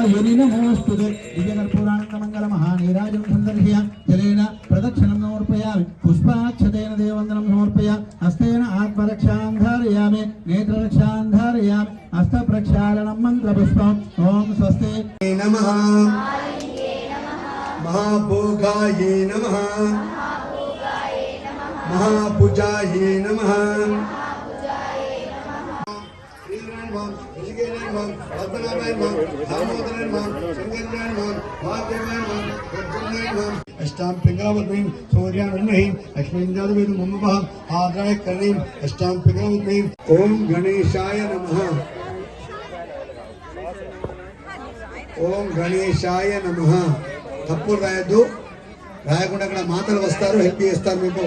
హరి నమోస్తుతే దివ్యకర్పూరానందమంగళ మహానీరాజం సందర్శయ. జలేన ప్రదక్షిణం సమర్పయామి పుష్పాక్షతేన దేవందనం సమర్పయ. హస్తేన ఆత్మరక్షాం ధారయామి నేత్రరక్షాం ధారయామి హస్తప్రక్షాళనం మంత్రపుష్పం. ఓం స్వస్తి నమ. మహాభోగాయే నమ. మహాభుజాయే నమ. అష్టాం పింగళవద్మీం సూర్యాన్మహీం లక్ష్మీంద్రాదవేదు మమ ఆదాయ కరణీం అష్టాం పింగళవద్మీం ఓం గణేశాయ నమ. ఓం గణేశాయ నమ. తప్పులు రాయద్దు. రాయకుండా అక్కడ మాతలు వస్తారు హెల్ప్ చేస్తారు మీకు.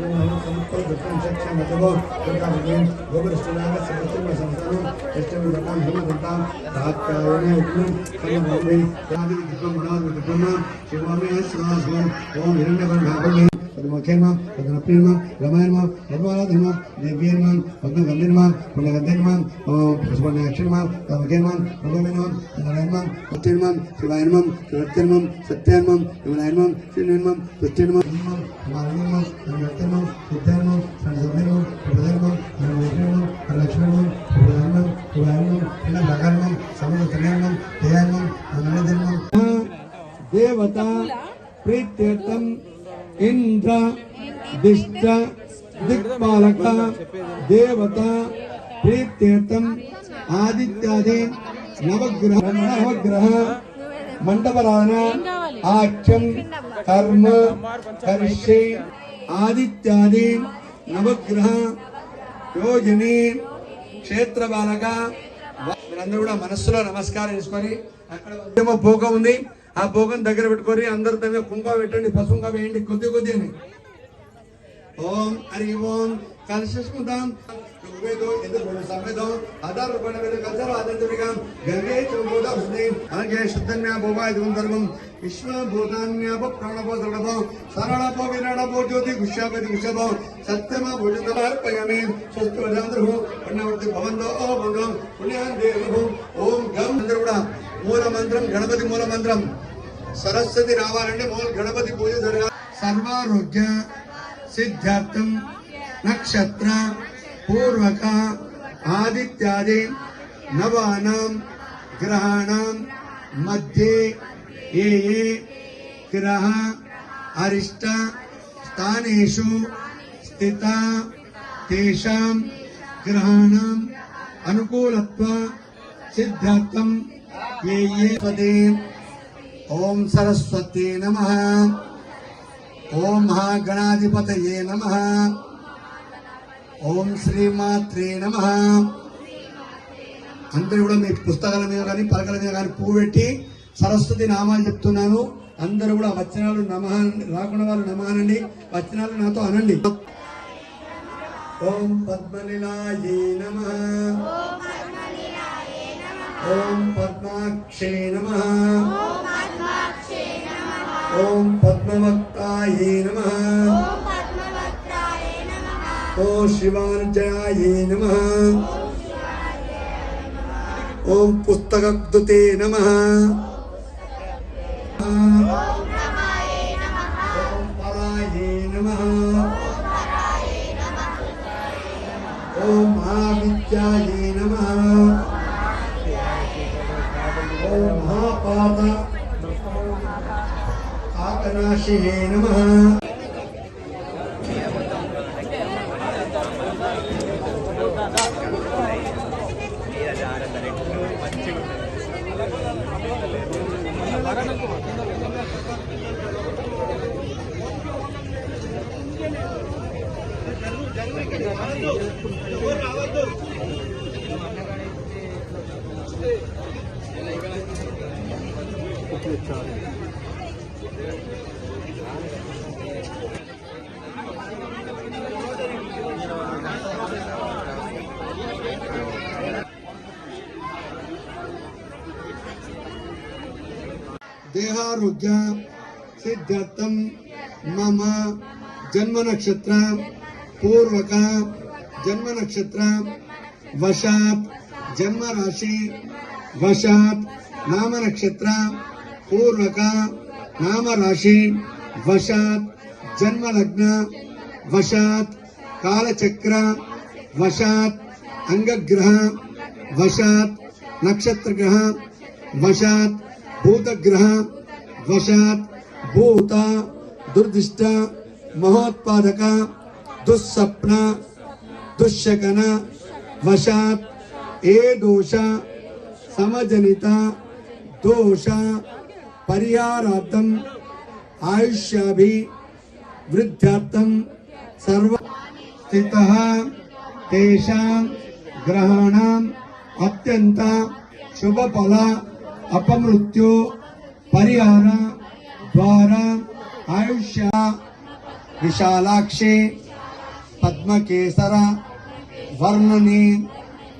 بينهم تنقل بالكونسبشن متبوك بركة بين غبر استنادة سبتم وسمسانو اشتم بقام هم بقام تحت كاونا وكلم كما بقومين تنادي శివత్యర్మాం సత్యాన్మాం యమనాయనమాం శ్రీనయనమాం పుష్టిర్మాం నారాయణమాం నమత్తర్మాం సిద్ధార్మాం సంధర్మాం ప్రధర్మాం నమోగ్రమాం లక్ష్మణమాం శివాయనమాం శివాయనమాం ఇలా లగర్మాం సమయ కళ్యాణమాం దయాన్మాం నరేంద్రమాం దేవత ప్రీత్యర్థం ఇంద్ర దిష్ట దిక్పాలక దేవత ప్రీత్యర్థం ఆదిత్యాది నవగ్రహ నవగ్రహ మండపరాన ఆఖ్యం కర్మ కరిష్యే ఆదిత్యాది నవగ్రహ యోజని క్షేత్ర బాలక మీరందరూ కూడా మనస్సులో నమస్కారం చేసుకొని అక్కడ ఉద్యమ భోగం ఉంది. ఆ భోగం దగ్గర పెట్టుకొని అందరి దగ్గర కుంకుమ పెట్టండి పసుంగా వేయండి కొద్ది కొద్ది అని. ఓం హరి ఓం. కలశస్ముదాం ఋగ్వేదో యజుర్వేదో సామవేదో అధర్వణవేదో కల్చర ఆదిత్యవిగాం గంగే చౌబోధ హృదయ అలాగే శుద్ధన్యా భోవాయ దుందర్వం విశ్వభూతాన్యాప ప్రాణభో దృఢభో సరళభో విరాడభో జ్యోతి గుష్యాపతి గుషభో సత్యమ భోజనమర్పయామి స్వస్తి వజాంధ్రభో పుణ్యవర్తి భవంతో ఓ భంగం పుణ్యాన్ దేవభో ఓం గం అందరూ కూడా మూల మంత్రం గణపతి మూల మంత్రం. సరస్వతి రావాలంటే మూల గణపతి పూజ జరగాలి. సర్వారోగ్య సిద్ధార్థం నక్షత్ర पूर्वक आदित्यादि नवा ग्रहा मध्ये ये ये ग्रह, अरिष्ट स्थानेषु स्थिता तेषां ग्रहाणाम् अनुकूलत्व सिद्धार्थं ये ये पदे। सरस्वती नमः। ॐ महागणाधिपतये नमः। ఓం శ్రీమాత్రే నమ. అందరూ కూడా మీ పుస్తకాల మీద కానీ పలకల మీద కానీ పువ్వు పెట్టి సరస్వతి నామాలు చెప్తున్నాను. అందరూ కూడా వచనాలు నమ రాకుండా వాళ్ళు నమ అనండి. వచనాలు నాతో అనండి. ఓం పద్మనిలాయే నమ. ఓం పద్మాక్షే నమ. ఓం పద్మవక్తాయే నమ. ఓ శివార్జయాయే నమ ఓం పుస్తకద్దుతే నమ ఓం పరాయే నమ ఓం మహావిద్యాయే నమ देहारोग्य सिद्धार्थम मम जन्म नक्षत्र पूर्वक जन्म नक्षत्र वशात जन्म राशि वशात नाम नक्षत्र पूर्वक नाम राशि वशात जन्म लग्न वशात कालचक्र वशात अंगग्रह वशात नक्षत्र ग्रह वशात भूतग्रह वशात भूत, दुर्दिष्ट, महोत्पादक दुस्सपना दुष्यकना वशात, ए दोषा, समजनिता, दोषा परिहारार्थम आयुष्याभि वृद्धार्थम सर्व स्थितः, तेषां ग्रहाणाम् शुभ शुभफल, अपमृत्यु, परिहार, द्वारा, आयुष्या, विशालाक्षे పద్మకేసర వర్ణని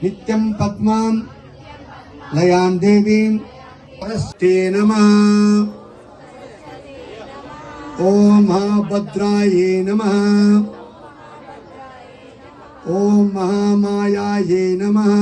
నిత్యం పద్మాం లయాం దేవీం నమస్తే నమః ఓం మహాభద్రాయే నమః ఓం మహామాయాయే నమః